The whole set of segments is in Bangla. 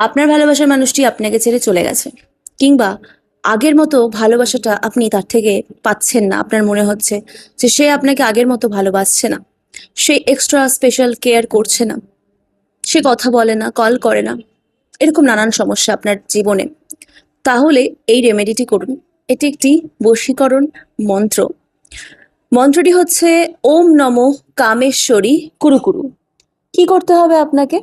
আপনার ভালোবাসার মানুষটি আপনাকে ছেড়ে চলে গেছে। কিংবা আগের মতো ভালোবাসাটা আপনি তার থেকে পাচ্ছেন না, আপনার মনে হচ্ছে যে সে আপনাকে আগের মতো ভালোবাসছে না। সে এক্সট্রা স্পেশাল কেয়ার করছে না। সে কথা বলে না কল করে না। এরকম নানান সমস্যা আপনার জীবনে। তাহলে এই রেমেডিটি করুন। এটি একটি বশীকরণ মন্ত্র। মন্ত্রটি হচ্ছে, ওম নম কামেশ্বরী কুরুকুরু। কি করতে হবে আপনাকে?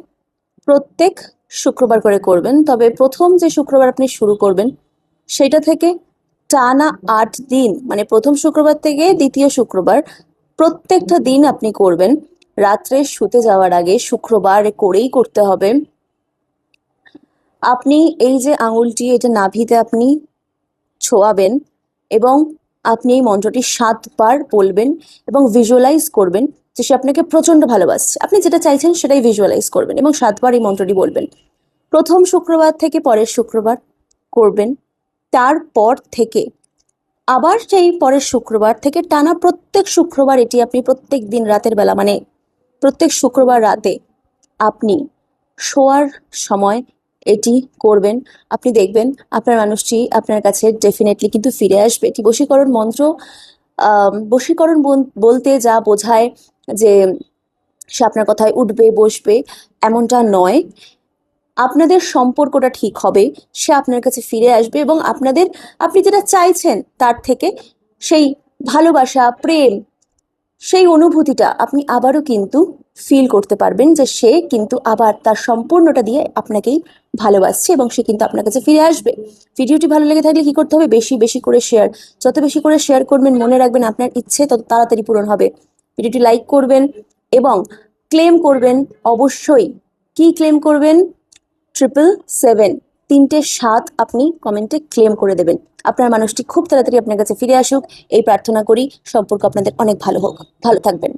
প্রত্যেক শুক্রবার করে করবেন। তবে প্রথম যে শুক্রবার আপনি শুরু করবেন, সেটা থেকে টানা আট দিন মানে প্রথম শুক্রবার থেকে দ্বিতীয় শুক্রবার প্রত্যেকটা দিন আপনি করবেন। রাত্রে শুতে যাওয়ার আগে শুক্রবার করেই করতে হবে। আপনি এই যে আঙুলটি, এটা নাভিতে আপনি ছোঁয়াবেন এবং আপনি এই মন্ত্রটি সাতবার বলবেন এবং ভিজুয়ালাইজ করবেন। যে সে আপনাকে প্রচণ্ড ভালোবাসছে। আপনি যেটা চাইছেন সেটাই ভিজুয়ালাইজ করবেন এবং সাতবার এই মন্ত্রটি বলবেন। প্রথম শুক্রবার থেকে পরের শুক্রবার করবেন। তারপর থেকে আবার সেই পরের শুক্রবার থেকে টানা প্রত্যেক শুক্রবার এটি আপনি প্রত্যেক দিন রাতের বেলা মানে প্রত্যেক শুক্রবার রাতে আপনি শোয়ার সময় এটি করবেন। আপনি দেখবেন আপনার মানুষটি আপনার কাছে ডেফিনেটলি কিন্তু ফিরে আসবে। এটি বশীকরণ মন্ত্র বশীকরণ বল- বলতে যা বোঝায় যে সে আপনার কথায় উঠবে, বসবে, এমনটা নয়। আপনাদের সম্পর্কটা ঠিক হবে, সে আপনার কাছে ফিরে আসবে এবং আপনাদের, আপনি যেটা চাইছেন তার থেকে, সেই ভালোবাসা, প্রেম, সেই অনুভূতিটা আপনি আবারও কিন্তু ফিল করতে পারবেন যে সে কিন্তু আবার তার সম্পূর্ণটা দিয়ে আপনাকেই ভালোবাসছে এবং সে কিন্তু আপনার কাছে ফিরে আসবে। ভিডিওটি ভালো লেগে থাকলে কি করতে হবে? বেশি বেশি করে শেয়ার যত বেশি করে শেয়ার করবেন, মনে রাখবেন আপনার ইচ্ছে তত তাড়াতাড়ি পূরণ হবে। ভিডিওটি লাইক করবেন এবং ক্লেম করবেন অবশ্যই। কি ক্লেম করবেন? Triple seven. তিনটে সাত আপনি কমেন্টে ক্লেম করে দেবেন। আপনার মানুষটি খুব তাড়াতাড়ি আপনার কাছে ফিরে আসুক। এই প্রার্থনা করি, সম্পর্ক আপনাদের অনেক ভালো হোক। ভালো থাকবেন।